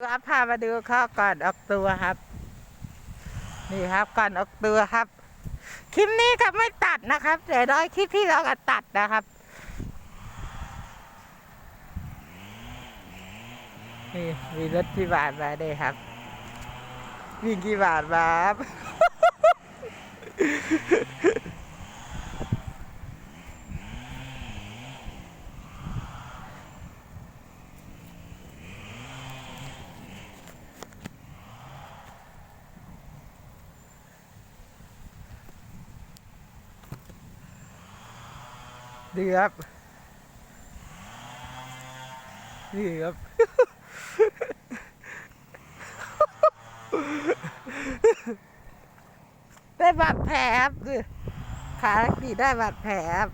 ครับพามาดูข้อก่อนออกตัวครับ นี่ครับก่อนออกตัวครับ คลิปนี้ก็ไม่ตัดนะครับแต่ร้อยคลิปที่เราก็ตัดนะครับ นี่มีรถที่บาทมาด้วยครับ วิ่งกี่บาทมาครับ ดีครับดีครับ ได้บาดแผลครับดูขาดีได้บาดแผลครับ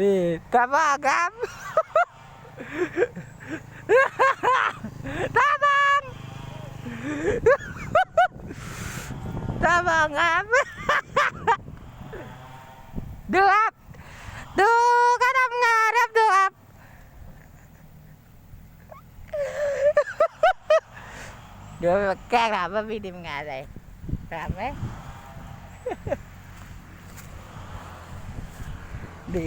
นี่ตาบ้าครับตาบ้า งตาบ้างครับดูครับดูก็ทำงานครับดูครับ เดี๋ยวมาแกล้งถามว่ามีทีมงานอะไรถามไหม ดี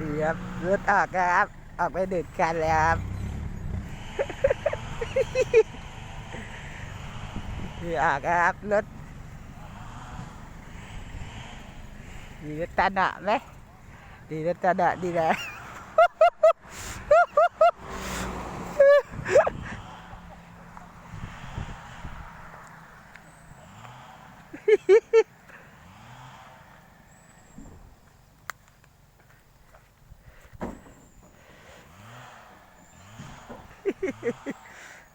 ดี ครับรถออกครับ ออกไปดึกกันแล้วครับดีออกครับรถดีรถตาหนะไหมดีรถตาหนะดีนะ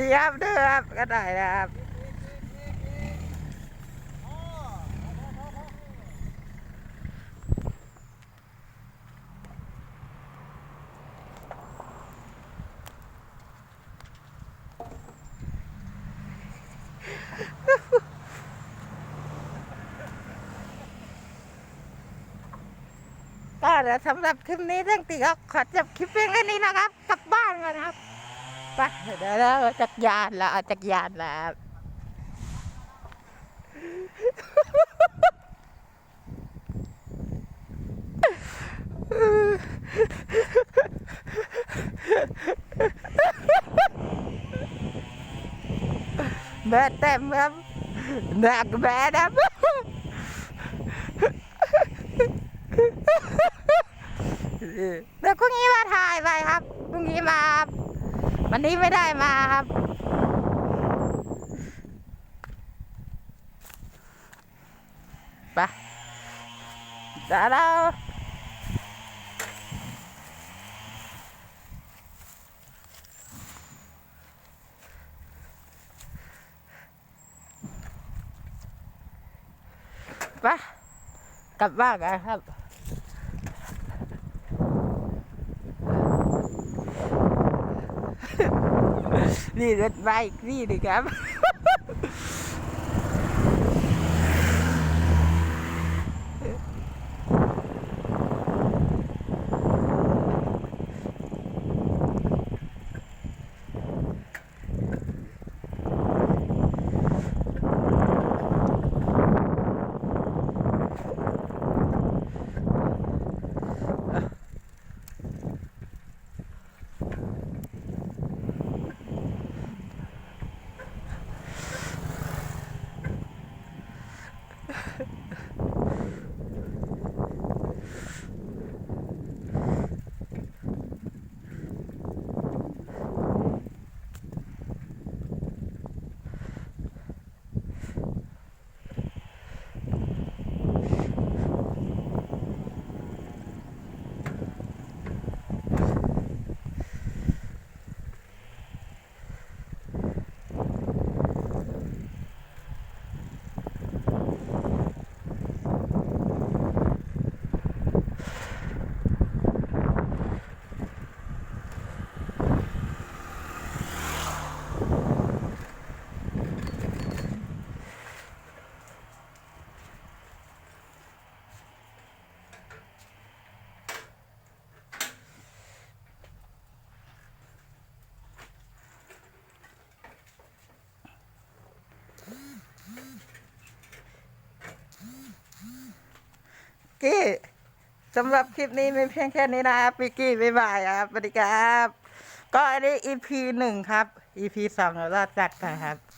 ดีครับเด้อครับก็ได้นะครับก็เดี๋ยวสำหรับคลิปนี้เรื่องตีก็ขอจบคลิปเพียงแค่นี้นะครับ กลับบ้านกันนะครับ ปเดี๋ยวเราเอจักรยานล้วเอาจักรยานแล้วแม่เต็มครับหนักแม่นะเดี๋ยวพรุ่งนี้มาถ่ายไปครับพรุ่งนี้มา วันนี้ไม่ได้มาครับ ไปเดี๋ยวเราไปกลับบ้านกันครับ นี่รถไฟนี่นะครับ กี้สำหรับคลิปนี้มีเพียงแค่นี้นะครับปิกกี้บ๊ายบายครับสวัสดีครับ ก็อันนี้ EP หนึ่งครับ EP สองเราจัดกันครับ